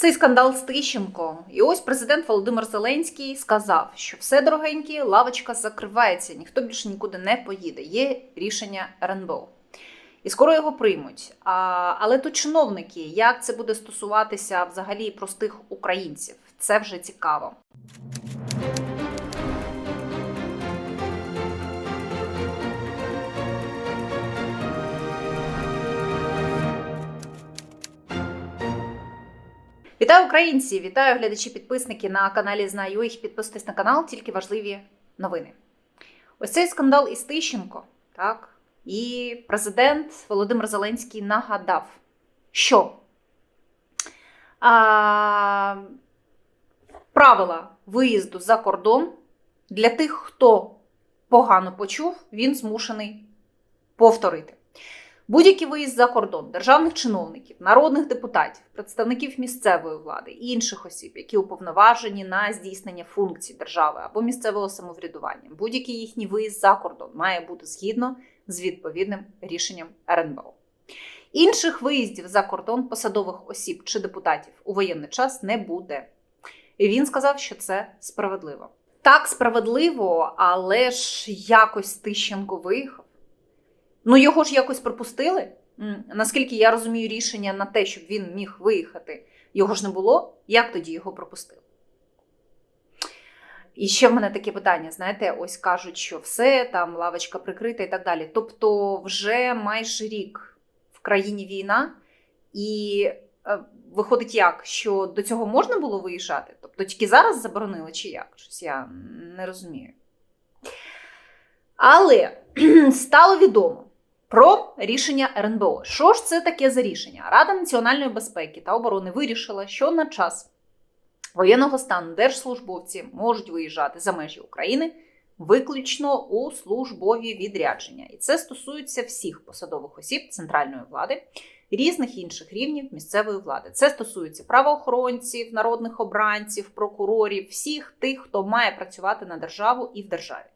Цей скандал з Тищенко. І ось президент Володимир Зеленський сказав, що все дорогенькі, лавочка закривається, ніхто більше нікуди не поїде. Є рішення РНБО. І скоро його приймуть. А, але тут чиновники, як це буде стосуватися взагалі простих українців? Це вже цікаво. Вітаю українці! Вітаю глядачі-підписники на каналі Знаю їх. Підписуйтесь на канал, тільки важливі новини. Ось цей скандал із Тищенко, так? І президент Володимир Зеленський нагадав, що а, правила виїзду за кордон для тих, хто погано почув, він змушений повторити. Будь-який виїзд за кордон державних чиновників, народних депутатів, представників місцевої влади і інших осіб, які уповноважені на здійснення функцій держави або місцевого самоврядування, будь-який їхній виїзд за кордон має бути згідно з відповідним рішенням РНБО. Інших виїздів за кордон посадових осіб чи депутатів у воєнний час не буде. І він сказав, що це справедливо. Так, справедливо, але ж якось Тищенко виїхав. Ну, його ж якось пропустили. Наскільки я розумію рішення на те, щоб він міг виїхати, його ж не було. Як тоді його пропустили? І ще в мене таке питання: знаєте, ось кажуть, що все, там лавочка прикрита і так далі. Тобто, вже майже рік в країні війна, і е, виходить як, що до цього можна було виїжджати? Тобто тільки зараз заборонили, чи як? Щось я не розумію. Але стало відомо про рішення РНБО. Що ж це таке за рішення? Рада національної безпеки та оборони вирішила, що на час воєнного стану держслужбовці можуть виїжджати за межі України виключно у службові відрядження. І це стосується всіх посадових осіб центральної влади. Різних інших рівнів місцевої влади. Це стосується правоохоронців, народних обранців, прокурорів, всіх тих, хто має працювати на державу і в державі.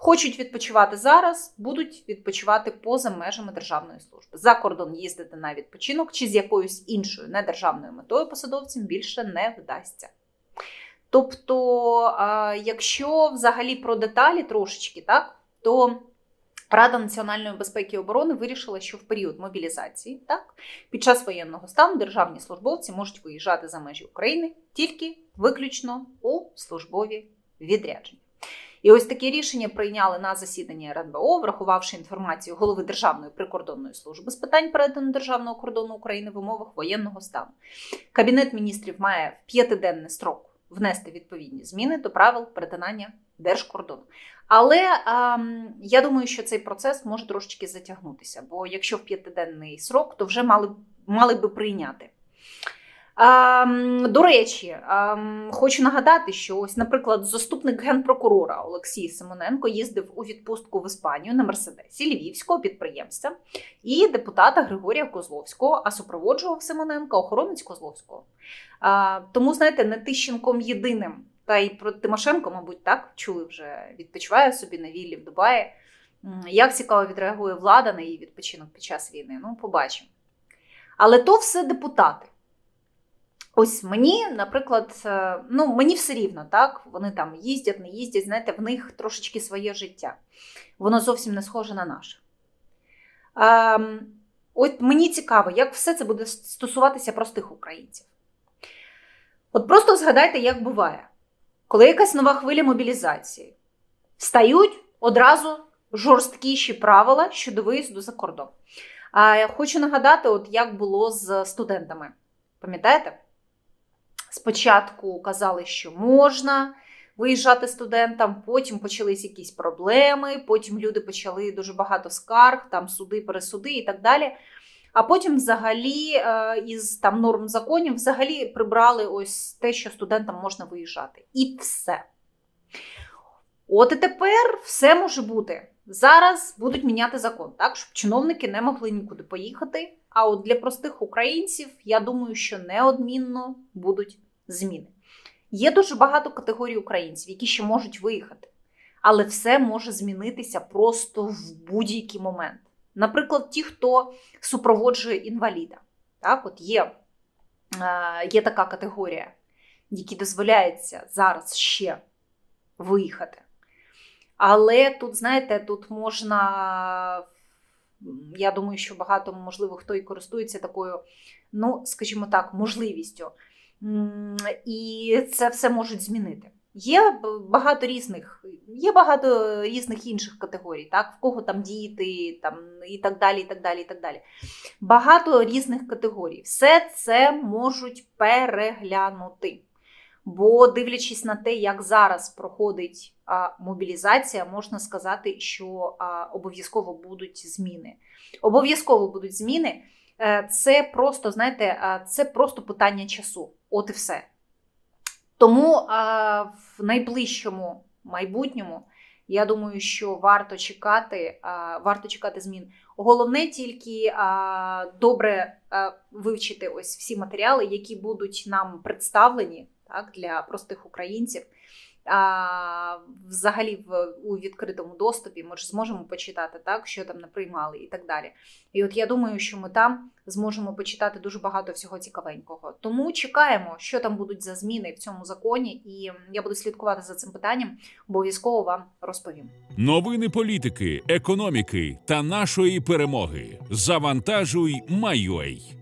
Хочуть відпочивати зараз, будуть відпочивати поза межами державної служби. За кордон їздити на відпочинок чи з якоюсь іншою недержавною метою посадовцям більше не вдасться. Тобто, якщо взагалі про деталі трошечки, так, то Рада національної безпеки і оборони вирішила, що в період мобілізації, так, під час воєнного стану державні службовці можуть виїжджати за межі України тільки виключно у службові відрядження. І ось таке рішення прийняли на засіданні РНБО, врахувавши інформацію голови Державної прикордонної служби з питань перетину державного кордону України в умовах воєнного стану. Кабінет міністрів має в п'ятиденний строк внести відповідні зміни до правил перетинання держкордону. Але ем, я думаю, що цей процес може трошечки затягнутися, бо якщо в п'ятиденний срок, то вже мали, мали би прийняти. Ем, до речі, ем, хочу нагадати, що ось, наприклад, заступник генпрокурора Олексій Симоненко їздив у відпустку в Іспанію на Мерседесі львівського підприємця і депутата Григорія Козловського, а супроводжував Симоненка охоронець Козловського. Е, тому, знаєте, не Тищенком єдиним, та й про Тимошенко, мабуть, так чули вже відпочиває собі на віллі в Дубаї. Як цікаво відреагує влада на її відпочинок під час війни? Ну, побачимо. Але то все депутати. Ось мені, наприклад, е, ну мені все рівно, так? Вони там їздять, не їздять, знаєте, в них трошечки своє життя. Воно зовсім не схоже на наше. Ем, от мені цікаво, як все це буде стосуватися простих українців. От просто згадайте, як буває, коли якась нова хвиля мобілізації, стають одразу жорсткіші правила щодо виїзду за кордон. А я хочу нагадати, от як було з студентами. Пам'ятаєте? Спочатку казали, що можна виїжджати студентам, потім почались якісь проблеми, потім люди почали дуже багато скарг, там суди, пересуди і так далі. А потім, взагалі, е, із там норм законів, взагалі прибрали ось те, що студентам можна виїжджати. І все. От і тепер все може бути. Зараз будуть міняти закон, так, щоб чиновники не могли нікуди поїхати. А от для простих українців, я думаю, що неодмінно будуть зміни. Є дуже багато категорій українців, які ще можуть виїхати, але все може змінитися просто в будь-який момент. Наприклад, ті, хто супроводжує інваліда. Так, от є е, є така категорія, якій дозволяється зараз ще виїхати. Але тут, знаєте, тут можна. Я думаю, що багато, можливо, хто і користується такою, ну, скажімо так, можливістю. І це все можуть змінити. Є багато різних, є багато різних інших категорій, так, в кого там діти, там і так далі, і так далі, і так далі. Багато різних категорій. Все це можуть переглянути. Бо дивлячись на те, як зараз проходить а, мобілізація, можна сказати, що а, обов'язково будуть зміни. Обов'язково будуть зміни. Е, Це просто, знаєте, це просто питання часу. От і все. Тому а, в найближчому майбутньому я думаю, що варто чекати, а, варто чекати змін. Головне тільки а, добре а, вивчити ось всі матеріали, які будуть нам представлені так, для простих українців. А, взагалі в, у відкритому доступі ми ж зможемо почитати, так, що там не приймали і так далі. І от я думаю, що ми там зможемо почитати дуже багато всього цікавенького. Тому чекаємо, що там будуть за зміни в цьому законі, і я буду слідкувати за цим питанням. Обов'язково вам розповім. Новини політики, економіки та нашої перемоги. Завантажуй, Майой.